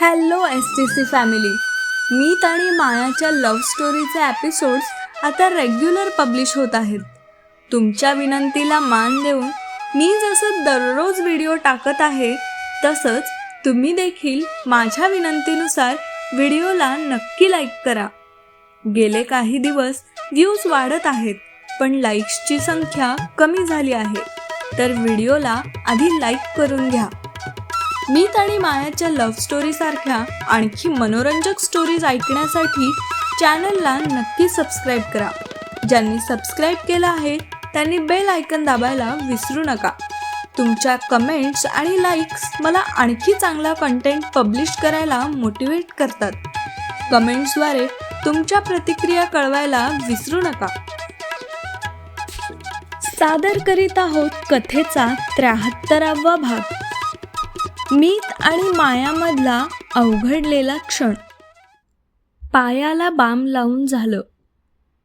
Hello S T C family. Meet आणि मायाच्या love स्टोरीचे एपिसोड्स आता रेग्युलर पब्लिश होत आहेत. तुमच्या विनंतीला मान देऊन मी जसं दररोज व्हिडिओ टाकत आहे तसंच तुम्ही देखील माझ्या विनंतीनुसार व्हिडिओला नक्की लाईक करा. गेले काही दिवस व्ह्यूज वाढत आहेत पण लाईक्सची संख्या कमी झाली आहे. तर व्हिडिओला आधी लाईक करून घ्या. मीत आणि मायाच्या लव्ह स्टोरीसारख्या आणखी मनोरंजक स्टोरीज ऐकण्यासाठी चॅनलला नक्की सबस्क्राईब करा. ज्यांनी सबस्क्राईब केलं आहे त्यांनी बेल आयकन दाबायला विसरू नका. तुमच्या कमेंट्स आणि लाईक्स मला आणखी चांगला कंटेंट पब्लिश करायला मोटिवेट करतात. कमेंट्सद्वारे तुमच्या प्रतिक्रिया कळवायला विसरू नका. सादर करीत आहोत कथेचा त्र्याहत्तरावा भाग. मीत आणि मायामधला अवघडलेला क्षण. पायाला बाम लावून झालं.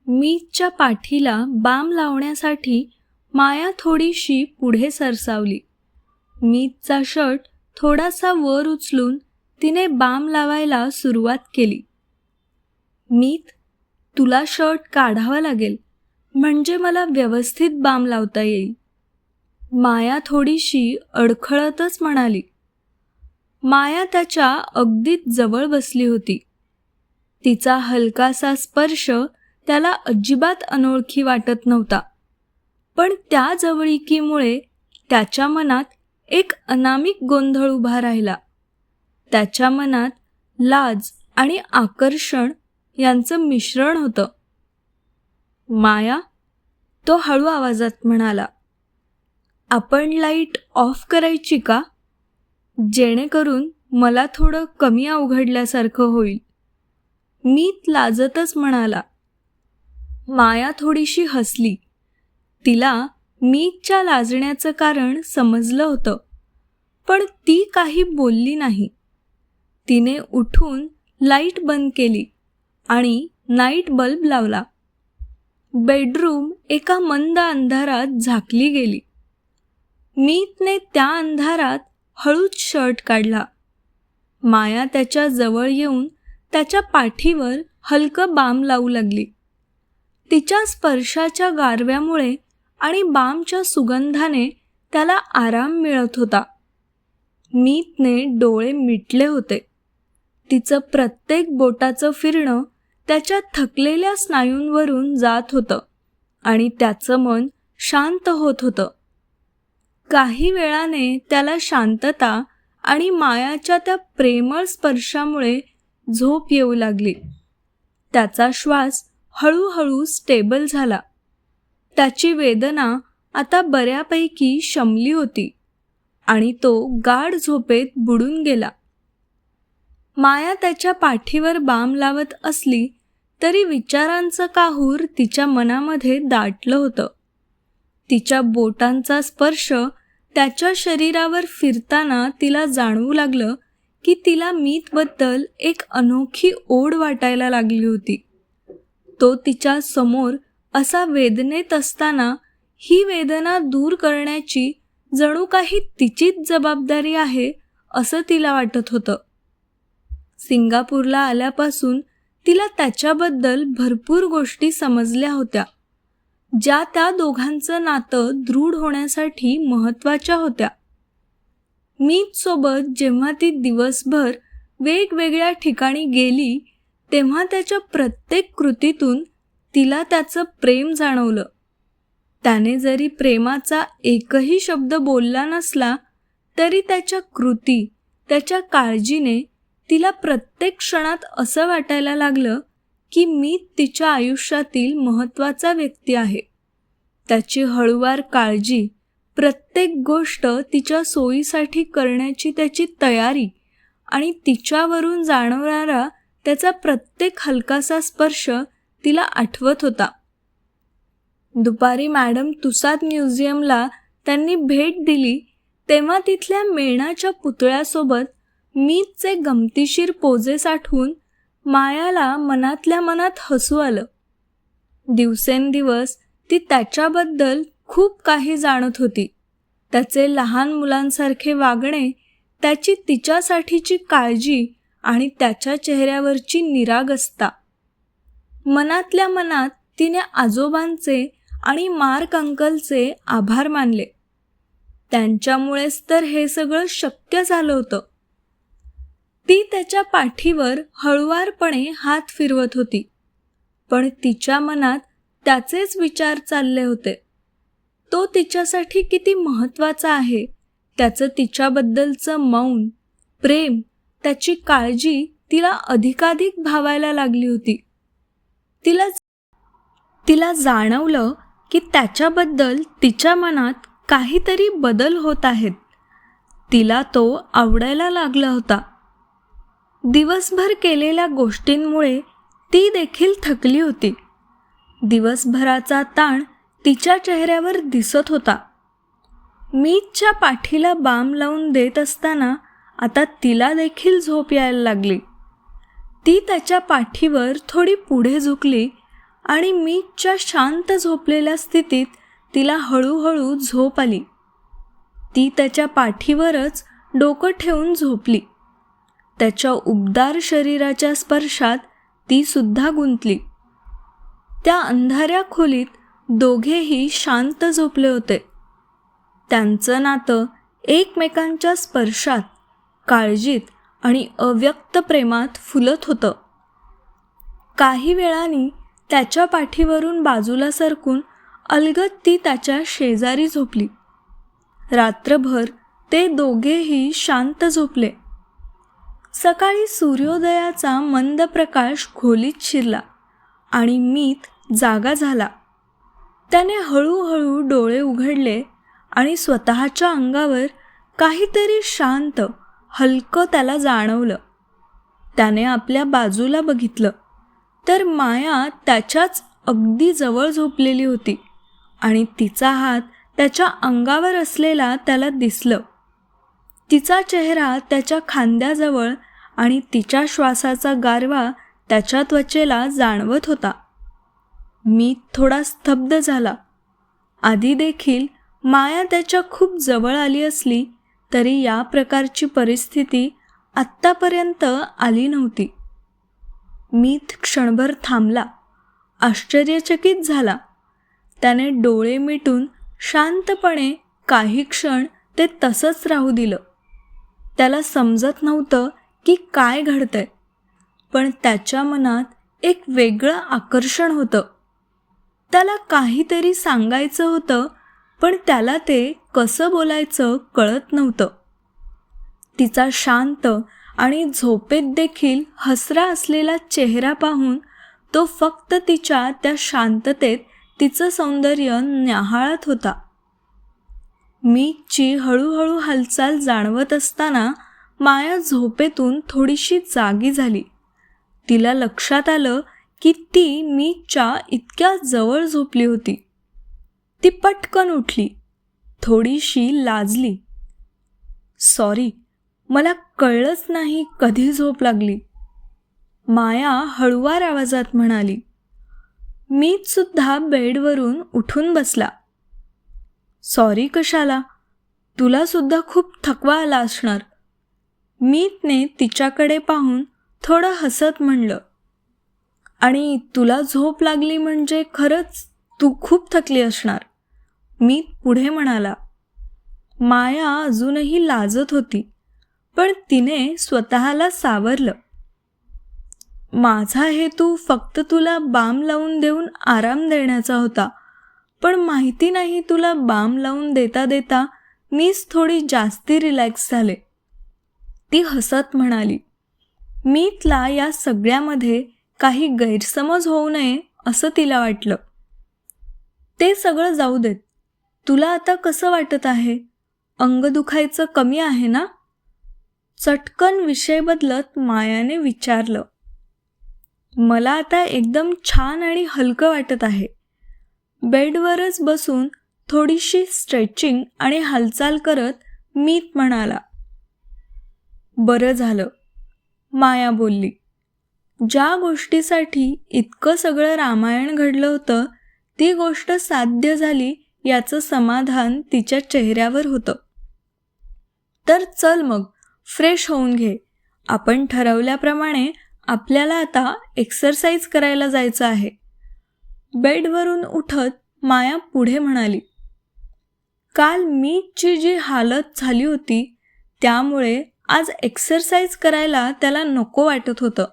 मीतच्या पाठीला बाम लावण्यासाठी माया थोडीशी पुढे सरसावली. मीतचा शर्ट थोडासा वर उचलून तिने बाम लावायला सुरुवात केली. मीत तुला शर्ट काढावा लागेल म्हणजे मला व्यवस्थित बाम लावता येईल. माया थोडीशी अडखळतच म्हणाली. माया त्याच्या अगदीच जवळ बसली होती. तिचा हलकासा स्पर्श त्याला अजिबात अनोळखी वाटत नव्हता. पण त्या जवळिकीमुळे त्याच्या मनात एक अनामिक गोंधळ उभा राहिला. त्याच्या मनात लाज आणि आकर्षण यांचं मिश्रण होतं. माया तो हळू आवाजात म्हणाला आपण लाइट ऑफ करायची का? जेणेकरून मला थोडं कमी अवघडल्यासारखं होईल. मीत लाजतच म्हणाला. माया थोडीशी हसली. तिला मीतच्या लाजण्याचं कारण समजलं होतं. पण ती काही बोलली नाही. तिने उठून लाइट बंद केली आणि नाईट बल्ब लावला. बेडरूम एका मंद अंधारात झाकली गेली. मीतने त्या अंधारात हळूच शर्ट काढला. माया त्याच्याजवळ येऊन त्याच्या पाठीवर हलकं बाम लावू लागली. तिच्या स्पर्शाच्या गारव्यामुळे आणि बामच्या सुगंधाने त्याला आराम मिळत होता. मीतने डोळे मिटले होते. तिचं प्रत्येक बोटाचं फिरणं त्याच्या थकलेल्या स्नायूंवरून जात होतं आणि त्याचं मन शांत होत होतं. काही वेळाने त्याला शांतता आणि मायाच्या त्या प्रेमळ स्पर्शामुळे झोप येऊ लागली. त्याचा श्वास हळूहळू स्टेबल झाला. त्याची वेदना आता बऱ्यापैकी शमली होती आणि तो गाढ झोपेत बुडून गेला. माया त्याच्या पाठीवर बाम लावत असली तरी विचारांचं काहूर तिच्या मनामध्ये दाटलं होतं. तिच्या बोटांचा स्पर्श त्याच्या शरीरावर फिरताना तिला जाणवू लागलं की तिला मीतबद्दल एक अनोखी ओढ वाटायला लागली होती. तो तिच्या समोर असा वेदनेत असताना ही वेदना दूर करण्याची जणू काही तिचीच जबाबदारी आहे असं तिला वाटत होतं. सिंगापूरला आल्यापासून तिला त्याच्याबद्दल भरपूर गोष्टी समजल्या होत्या. ज्या त्या दोघांचं नातं दृढ होण्यासाठी महत्त्वाच्या होत्या. मीतसोबत जेव्हा ती दिवसभर वेगवेगळ्या ठिकाणी गेली तेव्हा त्याच्या प्रत्येक कृतीतून तिला त्याचं प्रेम जाणवलं. त्याने जरी प्रेमाचा एकही शब्द बोलला नसला तरी त्याच्या कृती त्याच्या काळजीने तिला प्रत्येक क्षणात असं वाटायला लागलं की मी तिच्या आयुष्यातील महत्त्वाचा व्यक्ती आहे. त्याची हळूवार काळजी प्रत्येक गोष्ट तिच्या सोयीसाठी करण्याची त्याची तयारी आणि तिच्यावरून जाणवणारा त्याचा प्रत्येक हलकासा स्पर्श तिला आठवत होता. दुपारी मॅडम तुसाद म्युझियमला त्यांनी भेट दिली तेव्हा तिथल्या मेणाच्या पुतळ्यासोबत मीचे गमतीशीर पोजे साठवून मायाला मनातल्या मनात हसू आलं. दिवसेंदिवस ती त्याच्याबद्दल खूप काही जाणत होती. त्याचे लहान मुलांसारखे वागणे त्याची तिच्यासाठीची काळजी आणि त्याच्या चेहऱ्यावरची निरागसता मनातल्या मनात तिने आजोबांचे आणि मार्क अंकलचे आभार मानले. त्यांच्यामुळेच तर हे सगळं शक्य झालं होतं. त्याच्या पाठीवर हळुवारपणे हात फिरवत होती. पण तिच्या मनात त्याचेच विचार चालले होते. तो तिच्यासाठी किती महत्त्वाचा आहे त्याचं तिच्याबद्दलचं मौन प्रेम त्याची काळजी तिला अधिकाधिक भावायला लागली होती. तिला तिला जाणवलं की त्याच्याबद्दल तिच्या मनात काहीतरी बदल होत आहेत. तिला तो आवडायला लागला होता. दिवसभर केलेल्या गोष्टींमुळे ती देखील थकली होती. दिवसभराचा ताण तिच्या चेहऱ्यावर दिसत होता. मीतच्या पाठीला बाम लावून देत असताना आता तिला देखील झोप यायला लागली. ती त्याच्या पाठीवर थोडी पुढे झुकली आणि मीतच्या शांत झोपलेल्या स्थितीत तिला हळूहळू झोप आली. ती त्याच्या पाठीवरच डोकं ठेवून झोपली. त्याच्या उबदार शरीराच्या स्पर्शात ती सुद्धा गुंतली. त्या अंधाऱ्या खोलीत दोघेही शांत झोपले होते. त्यांचं नातं एकमेकांच्या स्पर्शात काळजीत आणि अव्यक्त प्रेमात फुलत होतं. काही वेळाने त्याच्या पाठीवरून बाजूला सरकून अलगद ती त्याच्या शेजारी झोपली. रात्रभर ते दोघेही शांत झोपले. सकाळी सूर्योदयाचा मंद प्रकाश खोलीत शिरला आणि मीत जागा झाला. त्याने हळूहळू डोळे उघडले आणि स्वतःच्या अंगावर काहीतरी शांत हलकं त्याला जाणवलं. त्याने आपल्या बाजूला बघितलं तर माया त्याच्याच अगदी जवळ झोपलेली होती आणि तिचा हात त्याच्या अंगावर असलेला त्याला दिसलं. तिचा चेहरा त्याच्या खांद्याजवळ आणि तिच्या श्वासाचा गारवा त्याच्या त्वचेला जाणवत होता. मी थोडा स्तब्ध झाला. आधी देखील माया त्याच्या खूप जवळ आली असली तरी या प्रकारची परिस्थिती आत्तापर्यंत आली नव्हती. मीत क्षणभर थांबला. आश्चर्यचकित झाला. त्याने डोळे मिटून शांतपणे काही क्षण ते तसंच राहू दिलं. त्याला समजत नव्हतं की काय घडतंय. पण त्याच्या मनात एक वेगळं आकर्षण होतं. त्याला काहीतरी सांगायचं होतं पण त्याला ते कसं बोलायचं कळत नव्हतं. तिचा शांत आणि झोपेत देखील हसरा असलेला चेहरा पाहून तो फक्त तिच्या त्या शांततेत तिचं सौंदर्य न्याहाळत होता. मीची हळूहळू हालचाल जाणवत असताना माया झोपेतून थोडीशी जागी झाली. तिला लक्षात आलं की ती मीच्या इतक्या जवळ झोपली होती. ती पटकन उठली. थोडीशी लाजली. सॉरी मला कळलंच नाही कधी झोप लागली. माया हळुवार आवाजात म्हणाली. मीच सुद्धा बेडवरून उठून बसला. सॉरी कशाला? तुला सुद्धा खूप थकवा आला असणार. मीतने तिच्याकडे पाहून थोडं हसत म्हणलं आणि तुला झोप लागली म्हणजे खरंच तू खूप थकली असणार. मीत पुढे म्हणाला माया अजूनही लाजत होती पण तिने स्वतःला सावरलं. माझा हेतू फक्त तुला बाम लावून देऊन आराम देण्याचा होता पण माहिती नाही तुला बाम लावून देता देता मीच थोडी जास्ती रिलॅक्स झाले. ती हसत म्हणाली मीतला या सगळ्यामध्ये काही गैरसमज होऊ नये असं तिला वाटलं. ते सगळं जाऊ देत. तुला आता कसं वाटत आहे? अंग दुखायचं कमी आहे ना? चटकन विषय बदलत मायाने विचारलं मला आता एकदम छान आणि हलकं वाटत आहे. बेडवरच बसून थोडीशी स्ट्रेचिंग आणि हालचाल करत मीत म्हणाला बरं झालं. माया बोलली ज्या गोष्टीसाठी इतकं सगळं रामायण घडलं होतं ती गोष्ट साध्य झाली याचं समाधान तिच्या चेहऱ्यावर होतं. तर चल मग फ्रेश होऊन घे. आपण ठरवल्याप्रमाणे आपल्याला आता एक्सरसाइज करायला जायचं आहे. बेडवरून उठत माया पुढे म्हणाली काल मीची जी हालत झाली होती त्यामुळे आज एक्सरसाइज करायला त्याला नको वाटत होतं.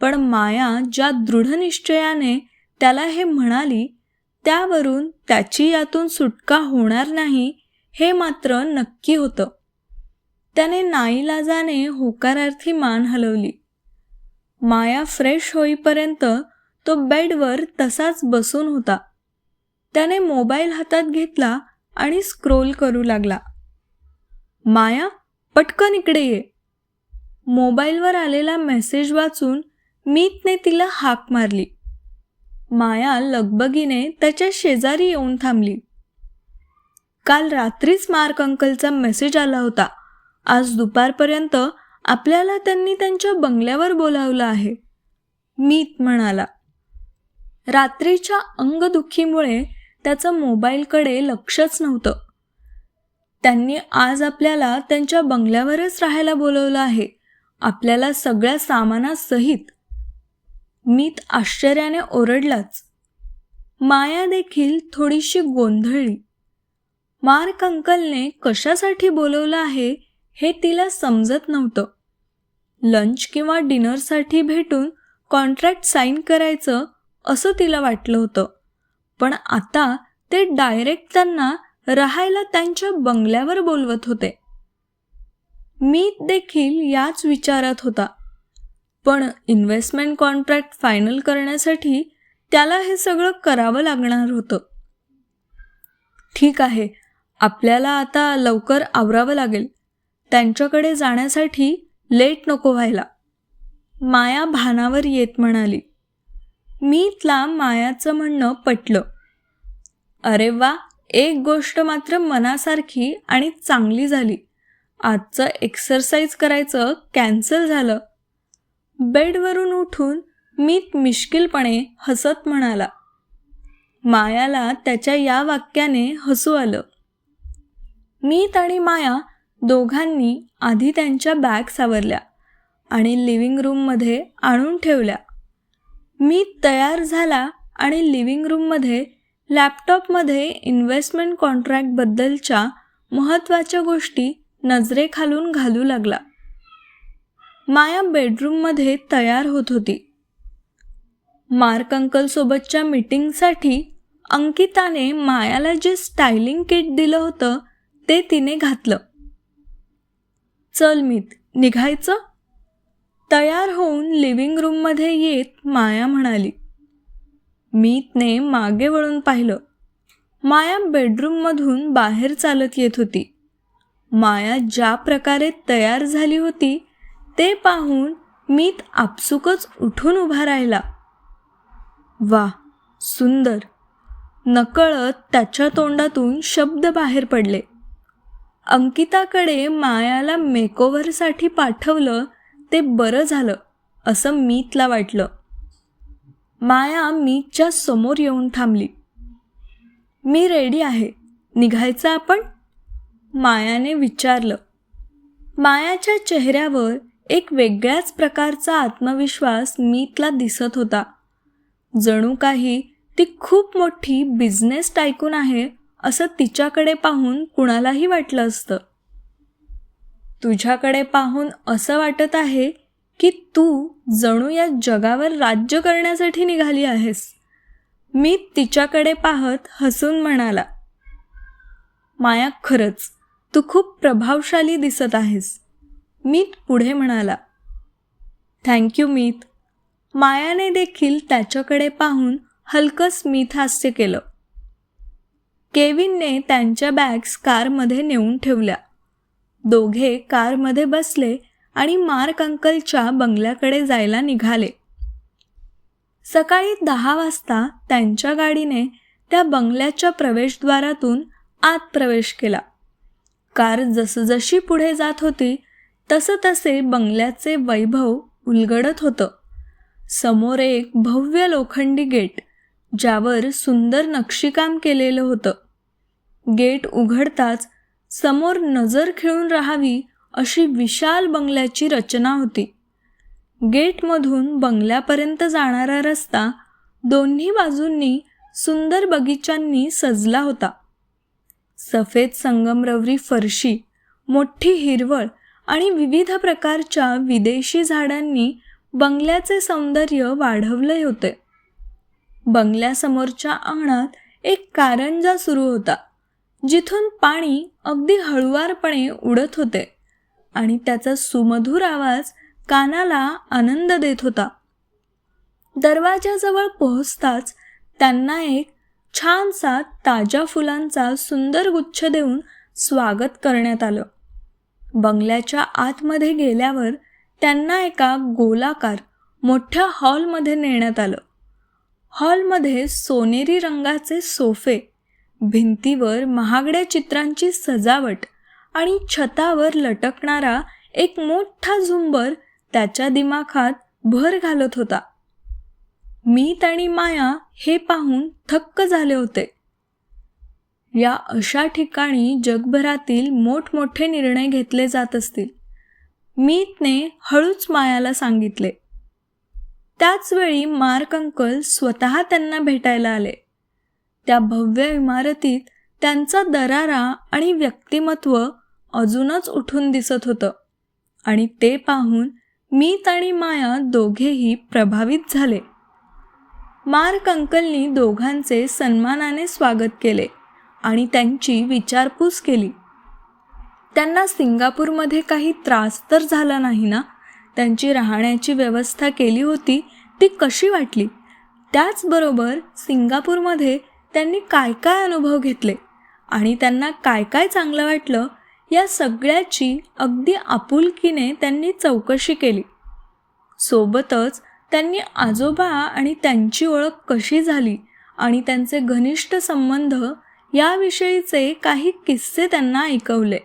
पण माया ज्या दृढनिश्चयाने त्याला हे म्हणाली त्यावरून त्याची यातून सुटका होणार नाही हे मात्र नक्की होतं. त्याने नाईलाजाने होकारार्थी मान हलवली. माया फ्रेश होईपर्यंत तो बेडवर तसाच बसून होता. त्याने मोबाईल हातात घेतला आणि स्क्रोल करू लागला. माया पटकन इकडे ये. मोबाईलवर आलेला मेसेज वाचून मीतने तिला हाक मारली. माया लगबगीने त्याच्या शेजारी येऊन थांबली. काल रात्रीच मार्क अंकलचा मेसेज आला होता. आज दुपारपर्यंत आपल्याला त्यांनी त्यांच्या बंगल्यावर बोलावलं आहे. मीत म्हणाला रात्रीच्या अंगदुखीमुळे त्याचं मोबाईलकडे लक्षच नव्हतं. त्यांनी आज आपल्याला त्यांच्या बंगल्यावरच राहायला बोलवलं आहे. आपल्याला सगळ्या सामानासहित मीत आश्चर्याने ओरडलाच. माया देखील थोडीशी गोंधळली. मार्क अंकलने कशासाठी बोलवलं आहे हे तिला समजत नव्हतं. लंच किंवा डिनरसाठी भेटून कॉन्ट्रॅक्ट साईन करायचं असं तिला वाटलं होतं. पण आता ते डायरेक्ट त्यांना राहायला त्यांच्या बंगल्यावर बोलवत होते. मी देखील याच विचारात होता. पण इन्व्हेस्टमेंट कॉन्ट्रॅक्ट फायनल करण्यासाठी त्याला हे सगळं करावं लागणार होतं. ठीक आहे आपल्याला आता लवकर आवरावं लागेल. त्यांच्याकडे जाण्यासाठी लेट नको व्हायला. माया भानावर येत म्हणाली. मी मीतला मायाचं म्हणणं पटलं. अरे वा एक गोष्ट मात्र मनासारखी आणि चांगली झाली. आजचं एक्सरसाइज करायचं कॅन्सल झालं. बेडवरून उठून मीत मिश्किलपणे हसत म्हणाला. मायाला त्याच्या या वाक्याने हसू आलं. मीत आणि माया दोघांनी आधी त्यांच्या बॅग सावरल्या आणि लिव्हिंग रूममध्ये आणून ठेवल्या. मी तयार झाला आणि लिव्हिंग रूममध्ये लॅपटॉपमध्ये इन्व्हेस्टमेंट कॉन्ट्रॅक्टबद्दलच्या महत्त्वाच्या गोष्टी नजरेखालून घालू लागला. माया बेडरूममध्ये तयार होत होती. मार्क अंकलसोबतच्या मीटिंगसाठी अंकिताने मायाला जे स्टायलिंग किट दिलं होतं ते तिने घातलं. चल मीत निघायचं? तयार होऊन लिव्हिंग रूममध्ये येत माया म्हणाली. मीतने मागे वळून पाहिलं. माया बेडरूममधून बाहेर चालत येत होती. माया ज्या प्रकारे तयार झाली होती ते पाहून मीत आपसुकच उठून उभा राहिला. वा सुंदर. नकळत त्याच्या तोंडातून शब्द बाहेर पडले. अंकिताकडे मायाला मेकओव्हरसाठी पाठवलं ते बरं झालं असं मीतला वाटलं. माया मीतच्या समोर येऊन थांबली. मी रेडी आहे. निघायचं आपण? मायाने विचारलं. मायाच्या चेहऱ्यावर एक वेगळ्याच प्रकारचा आत्मविश्वास मीतला दिसत होता. जणू काही ती खूप मोठी बिझनेस टायकून आहे असं तिच्याकडे पाहून कुणालाही वाटलं असतं. तुझ्याकडे पाहून असं वाटत आहे की तू जणू या जगावर राज्य करण्यासाठी निघाली आहेस. मी तिच्याकडे पाहत हसून म्हणाला माया खरंच तू खूप प्रभावशाली दिसत आहेस. मीत पुढे म्हणाला थँक्यू मीत. मायाने देखील त्याच्याकडे पाहून हलकं स्मित हास्य केलं. केविनने त्यांच्या बॅग्स कारमध्ये नेऊन ठेवल्या. दोघे कारमध्ये बसले आणि मार्क अंकलच्या बंगल्याकडे जायला निघाले. सकाळी दहा वाजता त्यांच्या गाडीने त्या बंगल्याच्या प्रवेशद्वारातून आत प्रवेश केला. कार जसजशी पुढे जात होती तसं तसे बंगल्याचे वैभव उलगडत होतं. समोर एक भव्य लोखंडी गेट ज्यावर सुंदर नक्षीकाम केलेलं होतं. गेट उघडताच समोर नजर खिळून राहावी अशी विशाल बंगल्याची रचना होती. गेटमधून बंगल्यापर्यंत जाणारा रस्ता दोन्ही बाजूंनी सुंदर बगीचांनी सजला होता. सफेद संगमरवरी फरशी मोठी हिरवळ आणि विविध प्रकारच्या विदेशी झाडांनी बंगल्याचे सौंदर्य वाढवले होते. बंगल्यासमोरच्या अंगणात एक कारंजा सुरू होता जिथून पाणी अगदी हळुवारपणे उडत होते. आणि त्याचा सुमधुर आवाज कानाला आनंद देत होता. दरवाजाजवळ पोहोचताच त्यांना एक छानसा ताज्या फुलांचा सुंदर गुच्छ देऊन स्वागत करण्यात आलं. बंगल्याच्या आतमध्ये गेल्यावर त्यांना एका गोलाकार मोठ्या हॉलमध्ये नेण्यात आलं. हॉलमध्ये सोनेरी रंगाचे सोफे भिंतीवर महागड्या चित्रांची सजावट आणि छतावर लटकणारा एक मोठा झुंबर त्याच्या दिमाखात भर घालत होता. मीत आणि माया हे पाहून थक्क झाले होते. या अशा ठिकाणी जगभरातील मोठमोठे निर्णय घेतले जात असतील मीतने हळूच मायाला सांगितले. त्याचवेळी मार्क अंकल स्वतः त्यांना भेटायला आले. त्या भव्य इमारतीत त्यांचा दरारा आणि व्यक्तिमत्व अजूनच उठून दिसत होतं. आणि ते पाहून मीत आणि माया दोघेही प्रभावित झाले. मार्क अंकलनी दोघांचे सन्मानाने स्वागत केले आणि त्यांची विचारपूस केली. त्यांना सिंगापूरमध्ये काही त्रास तर झाला नाही ना? त्यांची राहण्याची व्यवस्था केली होती ती कशी वाटली? त्याचबरोबर सिंगापूरमध्ये त्यांनी काय काय अनुभव घेतले? आणि त्यांना काय काय चांगलं वाटलं? या सगळ्याची अगदी आपुलकीने त्यांनी चौकशी केली. सोबतच त्यांनी आजोबा आणि त्यांची ओळख कशी झाली आणि त्यांचे घनिष्ठ संबंध याविषयीचे काही किस्से त्यांना ऐकवले.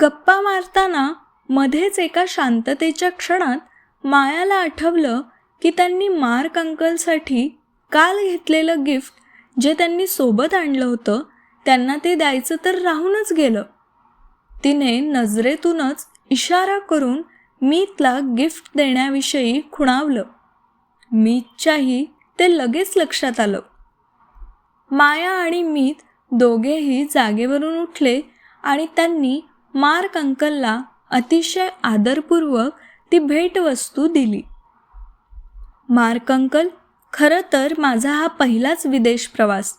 गप्पा मारताना मध्येच एका शांततेच्या क्षणात मायाला आठवलं की त्यांनी मार्क अंकलसाठी काल घेतलेलं गिफ्ट जे त्यांनी सोबत आणलं होतं त्यांना ते द्यायचं तर राहूनच गेलं. तिने नजरेतूनच इशारा करून मीतला गिफ्ट देण्याविषयी खुणावलं. मीतच्याही ते लगेच लक्षात आलं. माया आणि मीत दोघेही जागेवरून उठले आणि त्यांनी मार्क अंकलला अतिशय आदरपूर्वक ती भेटवस्तू दिली. मार्क अंकल खरं तर माझा हा पहिलाच विदेश प्रवास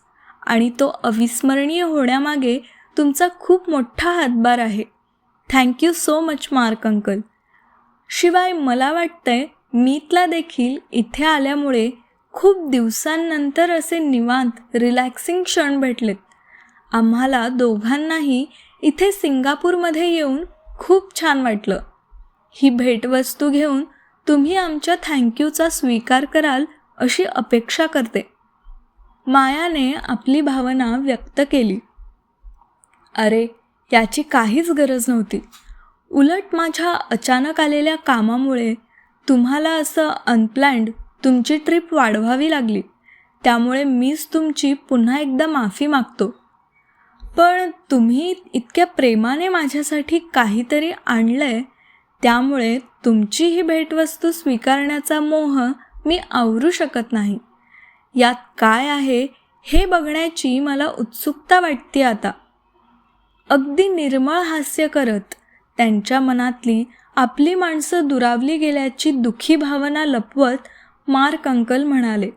आणि तो अविस्मरणीय होण्यामागे तुमचा खूप मोठा हातभार आहे. Thank you so much Mark uncle शिवाय मला वाटतंय मीतला देखील इथे आल्यामुळे खूप दिवसांनंतर असे निवांत रिलॅक्सिंग क्षण भेटलेत. आम्हाला दोघांनाही इथे सिंगापूरमध्ये येऊन खूप छान वाटलं. ही भेटवस्तू घेऊन तुम्ही आमच्या थँक्यूचा स्वीकार कराल अशी अपेक्षा करते. मायाने आपली भावना व्यक्त केली. अरे याची काहीच गरज नव्हती. उलट माझ्या अचानक आलेल्या कामामुळे तुम्हाला असं अनप्लॅन्ड तुमची ट्रिप वाढवावी लागली. त्यामुळे मीच तुमची पुन्हा एकदा माफी मागतो. पण तुम्ही इतक्या प्रेमाने माझ्यासाठी काहीतरी आणलंय त्यामुळे तुमची ही भेटवस्तू स्वीकारण्याचा मोह मी आवरू शकत नाही. यात काय आहे हे बघण्याची मला उत्सुकता वाटते आता. अगदी निर्मळ हास्य करत त्यांच्या मनातली आपली माणसं दुरावली गेल्याची दुःखी भावना लपवत मार्क अंकल म्हणाले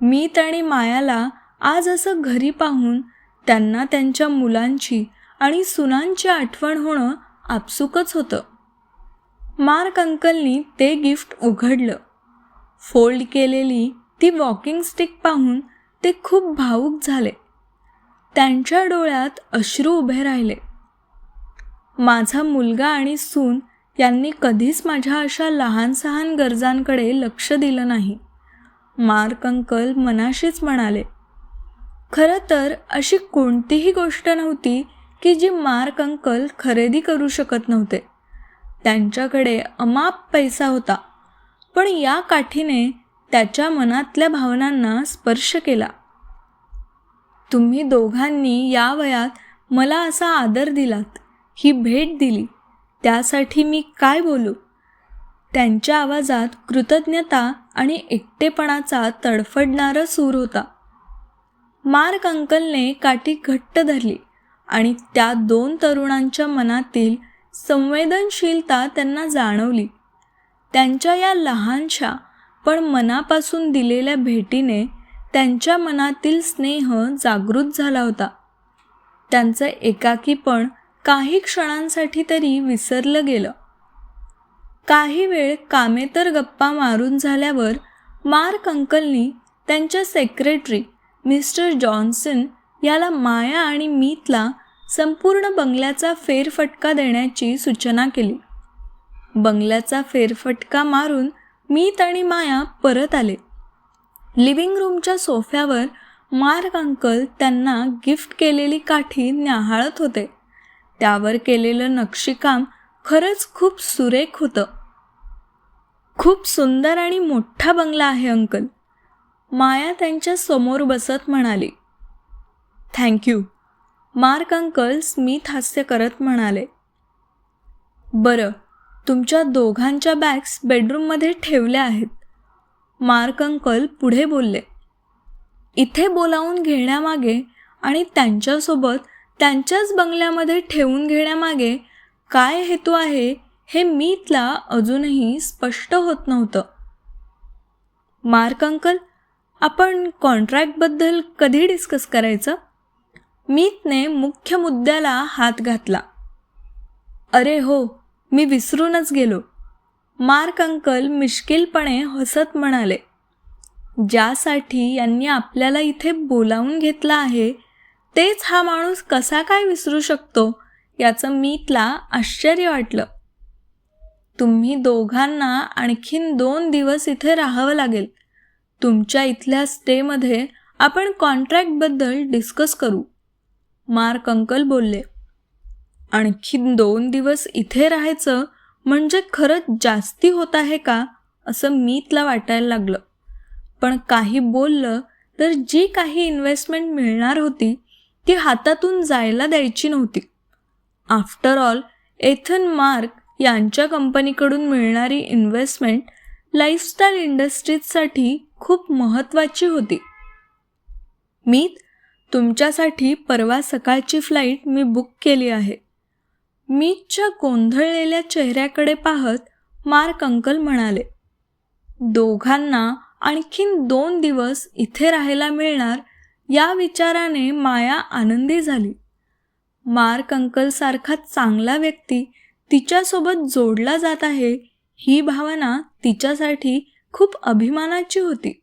मीत आणि मायाला आज असं घरी पाहून त्यांना त्यांच्या मुलांची आणि सुनांची आठवण होणं आपसुकच होतं. मार्क अंकलनी ते गिफ्ट उघडलं. फोल्ड केलेली ती वॉकिंग स्टिक पाहून ते खूप भावूक झाले. त्यांच्या डोळ्यात अश्रू उभे राहिले. माझा मुलगा आणि सून यांनी कधीच माझ्या अशा लहान सहान गरजांकडे लक्ष दिलं नाही. मार्क अंकल मनाशीच म्हणाले खरं तर अशी कोणतीही गोष्ट नव्हती की जी मार्क अंकल खरेदी करू शकत नव्हते. त्यांच्याकडे अमाप पैसा होता. पण या काठीने त्याच्या मनातल्या भावनांना स्पर्श केला. तुम्ही दोघांनी या वयात मला असा आदर दिलात ही भेट दिली त्यासाठी मी काय बोलू? त्यांच्या आवाजात कृतज्ञता आणि एकटेपणाचा तडफडणारा सूर होता. मार्क अंकलने काठी घट्ट धरली आणि त्या दोन तरुणांच्या मनातील संवेदनशीलता त्यांना जाणवली. त्यांच्या या लहानशा पण मनापासून दिलेल्या भेटीने त्यांच्या मनातील स्नेह जागृत झाला होता. त्यांचं एकाकीपण काही क्षणांसाठी तरी विसरलं गेलं. काही वेळ कामेतर गप्पा मारून झाल्यावर मार्क अंकलनी त्यांच्या सेक्रेटरी मिस्टर जॉन्सन याला माया आणि मीतला संपूर्ण बंगल्याचा फेरफटका देण्याची सूचना केली. बंगल्याचा फेरफटका मारून मीत आणि माया परत आले. लिव्हिंग रूमच्या सोफ्यावर मार्क अंकल त्यांना गिफ्ट केलेली काठी न्याहाळत होते. त्यावर केलेलं नक्षीकाम खरंच खूप सुरेख होतं. खूप सुंदर आणि मोठा बंगला आहे अंकल माया त्यांच्यासमोर बसत म्हणाली. थँक्यू मार्क अंकल स्मिथ हास्य करत म्हणाले. बरं तुमच्या दोघांच्या बॅग्स बेडरूममध्ये ठेवल्या आहेत. मार्क अंकल पुढे बोलले. इथे बोलावून घेण्यामागे आणि त्यांच्यासोबत त्यांच्याच बंगल्यामध्ये ठेवून घेण्यामागे काय हेतू आहे हे मीतला अजूनही स्पष्ट होत नव्हतं. मार्क अंकल आपण कॉन्ट्रॅक्टबद्दल कधी डिस्कस करायचं? मीतने मुख्य मुद्द्याला हात घातला. अरे हो मी विसरूनच गेलो. मार्क अंकल मिश्किलपणे हसत म्हणाले ज्यासाठी यांनी आपल्याला इथे बोलावून घेतलं आहे तेच हा माणूस कसा काय विसरू शकतो? याचं मीतला आश्चर्य वाटलं. तुम्ही दोघांना आणखीन दोन दिवस इथे राहावं लागेल. तुमच्या इथल्या स्टेमध्ये आपण कॉन्ट्रॅक्टबद्दल डिस्कस करू. मार्क अंकल बोलले आणखीन दोन दिवस इथे राहायचं म्हणजे खरंच जास्ती होत आहे का? असं मीतला वाटायला लागलं. पण काही बोललं तर जी काही इन्व्हेस्टमेंट मिळणार होती ती हातातून जायला द्यायची नव्हती. आफ्टर ऑल एथन मार्क यांच्या कंपनीकडून मिळणारी इन्व्हेस्टमेंट लाईफस्टाईल इंडस्ट्रीजसाठी खूप महत्त्वाची होती. मीत तुमच्यासाठी परवा सकाळची फ्लाईट मी बुक केली आहे. मीतच्या गोंधळलेल्या चेहऱ्याकडे पाहत मार्क अंकल म्हणाले दोघांना आणखीन दोन दिवस इथे राहायला मिळणार या विचाराने माया आनंदी झाली. मार्क अंकलसारखा चांगला व्यक्ती तिच्यासोबत जोडला जात आहे ही भावना तिच्यासाठी खूप अभिमानाची होती.